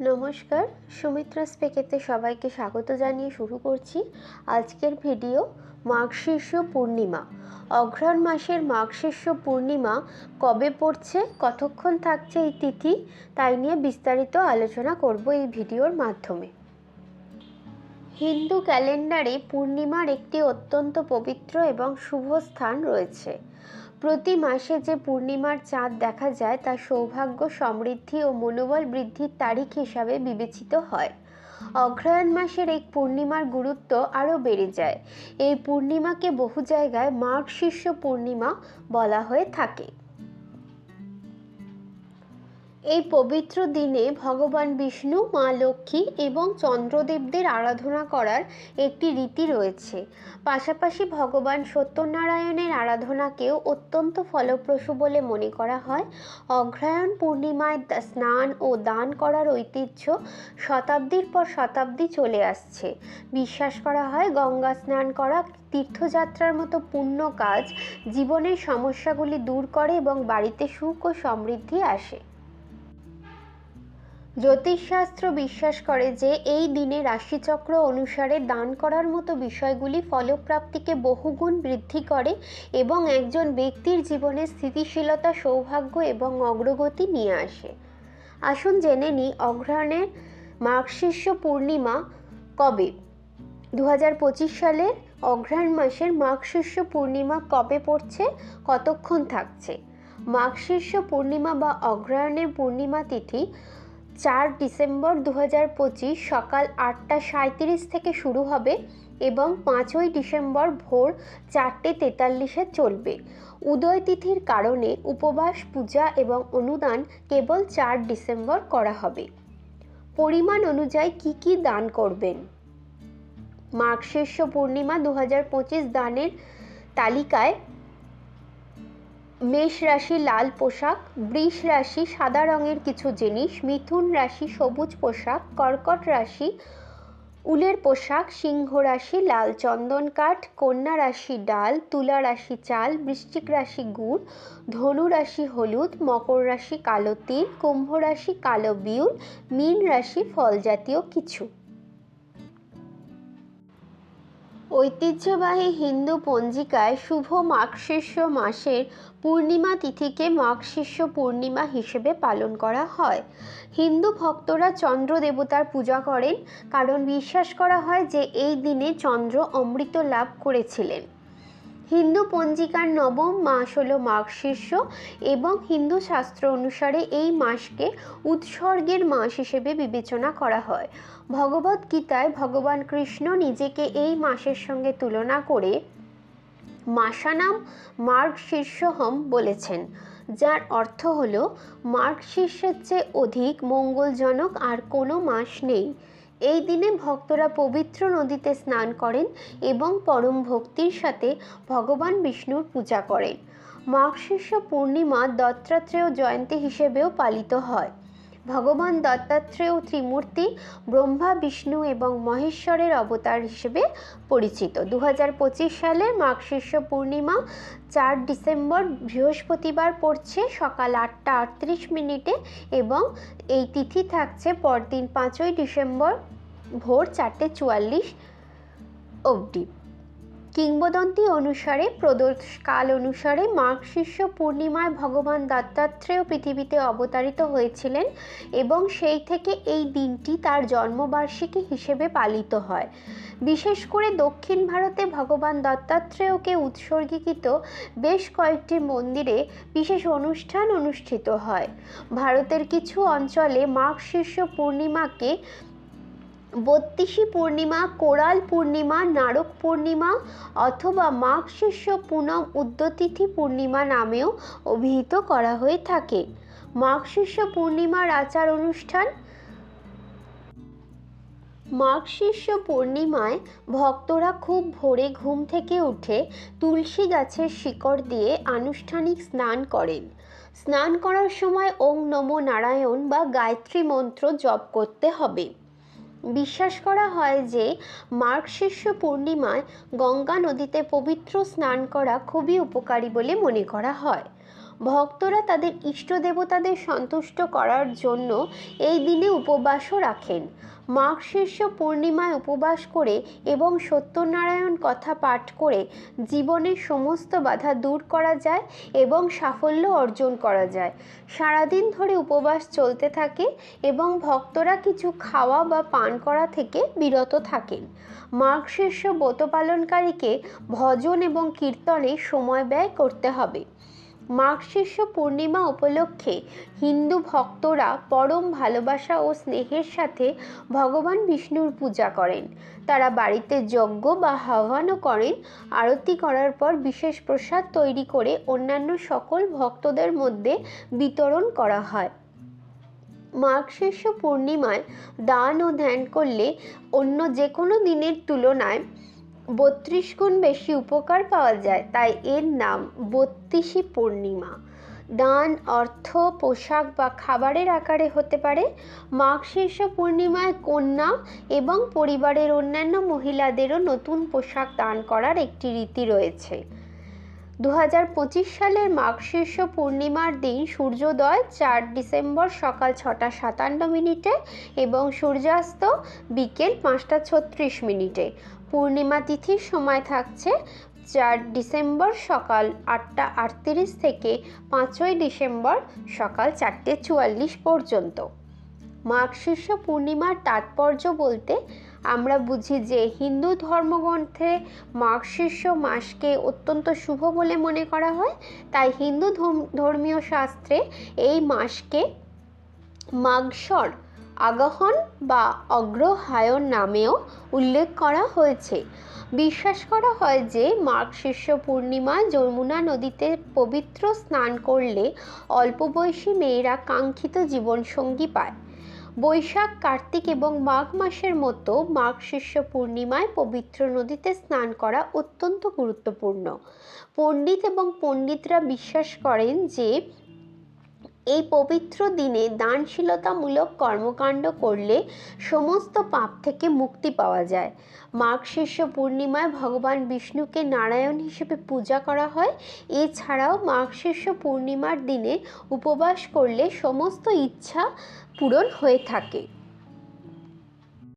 নমস্কার, সুমিত্রা স্পেকেতে সবাইকে স্বাগত জানিয়ে শুরু করছি আজকের ভিডিও মাঘশীর্ষ পূর্ণিমা। অঘ্রাণ মাসের মাঘশীর্ষ পূর্ণিমা কবে পড়ছে, কতক্ষণ থাকছে এই তিথি, তাই নিয়ে বিস্তারিত আলোচনা করব এই ভিডিওর মাধ্যমে। হিন্দু ক্যালেন্ডারে পূর্ণিমার একটি অত্যন্ত পবিত্র এবং শুভ স্থান রয়েছে। প্রতি মাসে যে পূর্ণিমার চাঁদ দেখা যায়, তা সৌভাগ্য, সমৃদ্ধি ও মনোবল বৃদ্ধির তারিখ হিসাবে বিবেচিত হয়। অগ্রহায়ণ মাসের এই পূর্ণিমার গুরুত্ব আরও বেড়ে যায়। এই পূর্ণিমাকে বহু জায়গায় মাঘ শীর্ষ পূর্ণিমা বলা হয়ে থাকে। এই পবিত্র দিনে ভগবান বিষ্ণু, মা লক্ষ্মী এবং চন্দ্রদেবদের আরাধনা করার একটি রীতি রয়েছে। পাশাপাশি ভগবান সত্যনারায়ণের আরাধনাকেও অত্যন্ত ফলপ্রসূ বলে মনে করা হয়। অগ্রহায়ণ পূর্ণিমায় স্নান ও দান করার ঐতিহ্য শতাব্দীর পর শতাব্দী চলে আসছে। বিশ্বাস করা হয় গঙ্গা স্নান করা তীর্থযাত্রার মতো পুণ্য কাজ জীবনের সমস্যাগুলি দূর করে এবং বাড়িতে সুখ ও সমৃদ্ধি আসে। জ্যোতিষশাস্ত্র বিশ্বাস করে যে এই দিনে রাশিচক্র অনুসারে দান করার মতো বিষয়গুলি ফলপ্রাপ্তিকে বহুগুণ বৃদ্ধি করে এবং একজন ব্যক্তির জীবনে স্থিতিশীলতা, সৌভাগ্য এবং অগ্রগতি নিয়ে আসে। আসুন জেনে নিই অগ্রহণের মার্গশীর্ষ পূর্ণিমা কবে? দু হাজার পঁচিশ সালের অঘ্রাণ মাসের মাঘশীর্ষ পূর্ণিমা কবে পড়ছে? কতক্ষণ থাকছে? মাঘশীর্ষ পূর্ণিমা বা অগ্রহায়ণের পূর্ণিমা তিথি চার ডিসেম্বর দু সকাল আটটা সাঁত্রিশ থেকে শুরু হবে এবং পাঁচই ডিসেম্বর ভোর চারটে তেতাল্লিশে চলবে। উদয় তিথির কারণে উপবাস, পূজা এবং অনুদান কেবল চার ডিসেম্বর করা হবে। পরিমাণ অনুযায়ী কি কি দান করবেন? মার্গশীর্ষ পূর্ণিমা দু হাজার পঁচিশ দানের তালিকায় মেষ রাশি লাল পোশাক, বৃষ রাশি সাদা রঙের কিছু জিনিস, মিথুন রাশি সবুজ পোশাক, কর্কট রাশি উলের পোশাক, সিংহ রাশি লাল চন্দন কাঠ, কন্যা রাশি ডাল, তুলা রাশি চাল, বৃশ্চিক রাশি গুড়, ধনু রাশি হলুদ, মকর রাশি কালো তিল, কুম্ভ রাশি কালো বিউল মীন রাশি ফল জাতীয় কিছু। ঐতিহ্যবাহী হিন্দু পঞ্জিকায় শুভ মাঘশীর্ষ মাসের পূর্ণিমা তিথিকে মাঘশীর্ষ পূর্ণিমা হিসেবে পালন করা হয়। হিন্দু ভক্তরা চন্দ্র দেবতার পূজা করেন, কারণ বিশ্বাস করা হয় যে এই দিনে চন্দ্র অমৃত লাভ করেছিলেন। হিন্দু পঞ্জিকার নবম মাস হল মাঘশীর্ষ এবং হিন্দু শাস্ত্র অনুসারে এই মাসকে উৎসর্গের মাস হিসেবে বিবেচনা করা হয়। ভগবত গীতায় ভগবান কৃষ্ণ নিজেকে এই মাসের সঙ্গে তুলনা করে মাসানাম মার্গ শীর্ষহম বলেছেন, যার অর্থ হল মার্গ শীর্ষের চেয়ে অধিক মঙ্গলজনক আর কোনো মাস নেই। এই দিনে ভক্তরা পবিত্র নদীতে স্নান করেন এবং পরম ভক্তির সাথে ভগবান বিষ্ণুর পূজা করেন। মাঘশীর্ষ পূর্ণিমা দত্তাত্রেয় জয়ন্তী হিসেবেও পালিত হয়। ভগবান দত্তাত্রেয় ত্রিমূর্তি ব্রহ্মা, বিষ্ণু এবং মহেশ্বরের অবতার হিসেবে পরিচিত। দু হাজার পঁচিশ সালের মাঘশীর্ষ পূর্ণিমা চার ডিসেম্বর বৃহস্পতিবার পড়ছে সকাল আটটা আটত্রিশ মিনিটে এবং এই তিথি থাকছে পরদিন পাঁচই ডিসেম্বর ভোর চারটে চুয়াল্লিশ অবধি। কিংবদন্তি অনুসারে, প্রদোষকাল অনুসারে মাঘ শীর্ষ পূর্ণিমায় ভগবান দত্তাত্রেয় পৃথিবীতে অবতারিত হয়েছিলেন এবং সেই থেকে এই দিনটি তার জন্মবার্ষিকী হিসেবে পালিত হয়। বিশেষ করে দক্ষিণ ভারতে ভগবান দত্তাত্রেয়কে উৎসর্গীকৃত বেশ কয়েকটি মন্দিরে বিশেষ অনুষ্ঠান অনুষ্ঠিত হয়। ভারতের কিছু অঞ্চলে মাঘ শীর্ষ পূর্ণিমাকে বত্রিশী পূর্ণিমা, কোরাল পূর্ণিমা, নারক পূর্ণিমা অথবা মাঘ শীর্ষ পুনম উদ্যতিথি পূর্ণিমা নামেও অভিহিত করা হয়ে থাকে। মাঘ শীর্ষ পূর্ণিমার আচার অনুষ্ঠান মাঘ শীর্ষ পূর্ণিমায় ভক্তরা খুব ভোরে ঘুম থেকে উঠে তুলসী গাছের শিকড় দিয়ে আনুষ্ঠানিক স্নান করেন। স্নান করার সময় ওং নমো নারায়ণ বা গায়ত্রী মন্ত্র জপ করতে হবে। বিশ্বাস করা হয় যে মার্গশীর্ষ পূর্ণিমায় গঙ্গা নদীতে পবিত্র স্নান করা খুবই উপকারী বলে মনে করা হয়। ভক্তরা তাদের ইষ্ট দেবতাদের সন্তুষ্ট করার জন্য এই দিনে উপবাসও রাখেন। মাঘ শীর্ষ পূর্ণিমায় উপবাস করে এবং সত্যনারায়ণ কথা পাঠ করে জীবনের সমস্ত বাধা দূর করা যায় এবং সাফল্য অর্জন করা যায়। সারাদিন ধরে উপবাস চলতে থাকে এবং ভক্তরা কিছু খাওয়া বা পান করা থেকে বিরত থাকেন। মাঘ শীর্ষ ব্রত পালনকারীকে ভজন এবং কীর্তনে সময় ব্যয় করতে হবে। মাঘ শীর্ষ পূর্ণিমা উপলক্ষে হিন্দু ভক্তরা পরম ভালোবাসা ও স্নেহের সাথে ভগবান বিষ্ণুর পূজা করেন। তারা বাড়িতে যজ্ঞ বা হাওয়ানও করেন। আরতি করার পর বিশেষ প্রসাদ তৈরি করে অন্যান্য সকল ভক্তদের মধ্যে বিতরণ করা হয়। মাঘ শীর্ষ পূর্ণিমায় দান ও ধ্যান করলে অন্য যে কোনো দিনের তুলনায় বত্রিশ গুণ বেশি উপকার পাওয়া যায়, তাই এর নাম বত্রিশী পূর্ণিমা। দান, অর্থ, পোশাক বা খাবারের আকারে হতে পারে। মাঘ শীর্ষ পূর্ণিমায় কন্যা এবং পরিবারের অন্যান্য মহিলাদেরও নতুন পোশাক দান করার একটি রীতি রয়েছে। দু হাজার পঁচিশ সালের মাঘ শীর্ষ পূর্ণিমার দিন সূর্যোদয় চার ডিসেম্বর সকাল ছটা সাতান্ন মিনিটে এবং সূর্যাস্ত বিকেল পাঁচটা ছত্রিশ মিনিটে। পূর্ণিমা তিথির সময় থাকছে চার ডিসেম্বর সকাল আটটা আটত্রিশ থেকে পাঁচই ডিসেম্বর সকাল চারটে চুয়াল্লিশ পর্যন্ত। মাঘ শীর্ষ পূর্ণিমার তাৎপর্য বলতে আমরা বুঝি যে হিন্দু ধর্মগ্রন্থে মাঘ শীর্ষ মাসকে অত্যন্ত শুভ বলে মনে করা হয়। তাই হিন্দু ধর্মীয় শাস্ত্রে এই মাসকে মাগশর আগাহন বা অগ্রহায়ণ নামেও উল্লেখ করা হয়েছে। বিশ্বাস করা হয় যে, মাঘ শীর্ষ পূর্ণিমা যমুনা নদীতে পবিত্র স্নান করলে অল্প বয়সী মেয়েরা কাঙ্ক্ষিত জীবনসঙ্গী পায়। বৈশাখ, কার্তিক এবং মাঘ মাসের মতো মাঘ শীর্ষ পূর্ণিমায় পবিত্র নদীতে স্নান করা অত্যন্ত গুরুত্বপূর্ণ। পণ্ডিত এবং পণ্ডিতরা বিশ্বাস করেন যে এই পবিত্র দিনে দানশীলতামূলক কর্মকাণ্ড করলে সমস্ত পাপ থেকে মুক্তি পাওয়া যায়। মাঘ শীর্ষ পূর্ণিমায় ভগবান বিষ্ণুকে নারায়ণ হিসেবে পূজা করা হয়। এছাড়াও মাঘ শীর্ষ পূর্ণিমার দিনে উপবাস করলে সমস্ত ইচ্ছা পূরণ হয়ে থাকে।